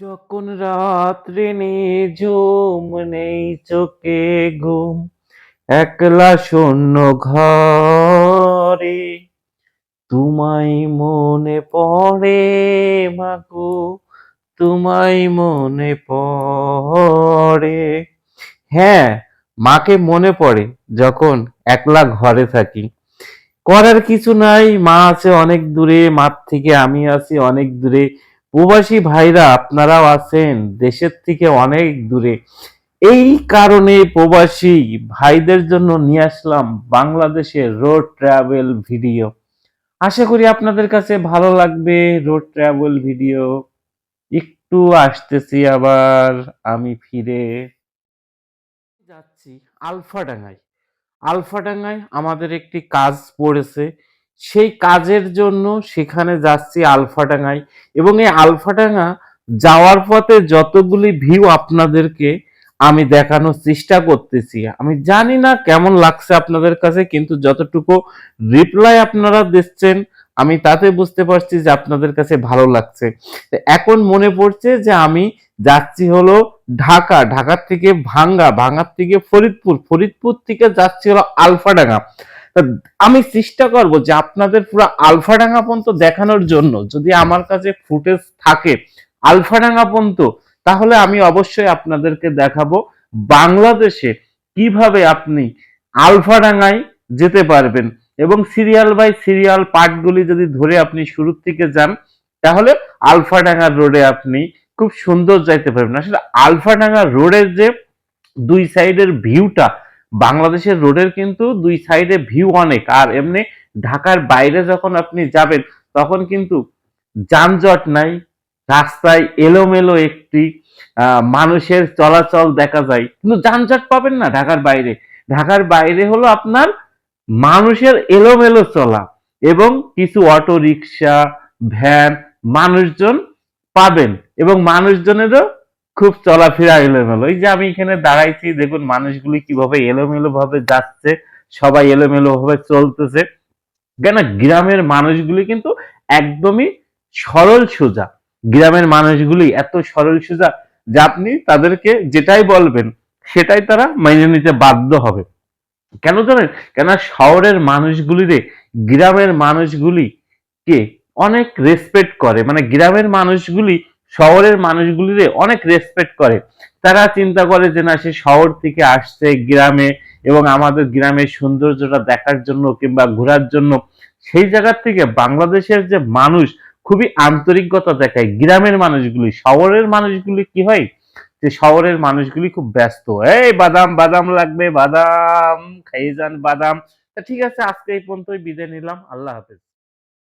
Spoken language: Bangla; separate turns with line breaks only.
যখন রাত্রি নিঝুম, নেই চোখে ঘুম, একলা শূন্য ঘরে। তোমায় মনে পড়ে, মাগো, তোমায় মনে পড়ে। হ্যাঁ মাকে মনে পড়ে যখন একলা ঘরে থাকি। করার কিছু নাই, মা আছে অনেক দূরে মার থেকে আমি আছি অনেক দূরে। প্রবাসী ভাইরা, আপনারাও আছেন দেশের থেকে অনেক দূরে। এই কারণে প্রবাসী ভাইদের জন্য নিয়ে আসলাম বাংলাদেশের রোড ট্রাভেল ভিডিও। আশা করি আপনাদের কাছে ভালো লাগবে রোড ট্রাভেল ভিডিও। একটু আসতেছি আবার, আমি ফিরে যাচ্ছি আলফাডাঙ্গায়। আলফাডাঙ্গায় আমাদের একটি কাজ পড়েছে। সেই কাজের জন্য সেখানে যাচ্ছি আলফাডাঙ্গায়। এবং এই আলফাডাঙ্গা যাওয়ার পথে যতগুলি ভিউ আপনাদেরকে আমি দেখানোর চেষ্টা করতেছি। আমি জানি না কেমন লাগছে আপনাদের কাছে, কিন্তু যতটুকু রিপ্লাই আপনারা দিচ্ছেন, আমি তাতে বুঝতে পারছি যে আপনাদের কাছে ভালো লাগছে। এখন মনে পড়ছে যে আমি যাচ্ছি হলো ঢাকা, ঢাকার থেকে ভাঙ্গা, ভাঙ্গার থেকে ফরিদপুর। ফরিদপুর থেকে যাচ্ছি হলো আলফাডাঙ্গা। আমি চেষ্টা করব যে আপনাদের পুরো আলফাডাঙ্গা পর্যন্ত দেখানোর জন্য যদি আমার কাছে ফুটেজ থাকে আলফাডাঙ্গা পর্যন্ত তাহলে আমি অবশ্যই আপনাদেরকে দেখাবো বাংলাদেশে কীভাবে আপনি আলফাডাঙ্গায় যেতে পারবেন এবং সিরিয়াল বাই সিরিয়াল পার্টগুলি যদি ধরে আপনি শুরু থেকে যান, তাহলে আলফাডাঙ্গা রোডে আপনি খুব সুন্দর যাইতে পারবেন। আসলে আলফাডাঙ্গা রোডের যে দুই সাইডের ভিউটা বাংলাদেশের রোডের কিন্তু দুই সাইডে ভিউ অনেক। আর এমনি ঢাকার বাইরে যখন আপনি যাবেন, তখন কিন্তু যানজট নাই, রাস্তায় এলোমেলো একটি মানুষের চলাচল দেখা যায়। কিন্তু যানজট পাবেন না ঢাকার বাইরে। ঢাকার বাইরে হলো আপনার মানুষের এলোমেলো চলা এবং কিছু অটো রিক্সা ভ্যান মানুষজন পাবেন এবং মানুষজনেরও খুব চলাফেরা এলোমেলো। এই যে আমি এখানে দাঁড়াইছি, দেখুন মানুষগুলি কীভাবে এলোমেলো ভাবে যাচ্ছে, সবাই এলোমেলো ভাবে চলতেছে। কেন? গ্রামের মানুষগুলি কিন্তু একদমই সরল সোজা। গ্রামের মানুষগুলি এত সরল সোজা যে আপনি তাদেরকে যেটাই বলবেন, সেটাই তারা মেনে নিতে বাধ্য হবে। কেন জানেন? কেন শহরের মানুষগুলিরে গ্রামের মানুষগুলি কে অনেক রেসপেক্ট করে। মানে গ্রামের মানুষগুলি শহরের মানুষগুলিরে অনেক রেসপেক্ট করে। তারা চিন্তা করে যে না, সে শহর থেকে আসছে গ্রামে এবং আমাদের গ্রামের সৌন্দর্যটা দেখার জন্য কিংবা ঘোরার জন্য। সেই জায়গার থেকে বাংলাদেশের যে মানুষ খুবই আন্তরিকতা দেখায়। গ্রামের মানুষগুলি, শহরের মানুষগুলি কি হয়? যে শহরের মানুষগুলি খুব ব্যস্ত। এই বাদাম বাদাম লাগবে, বাদাম, খাইয়ে যান বাদাম। তা ঠিক আছে, আজকে এই পর্যন্তই বিদায় নিলাম। আল্লাহ হাফেজ।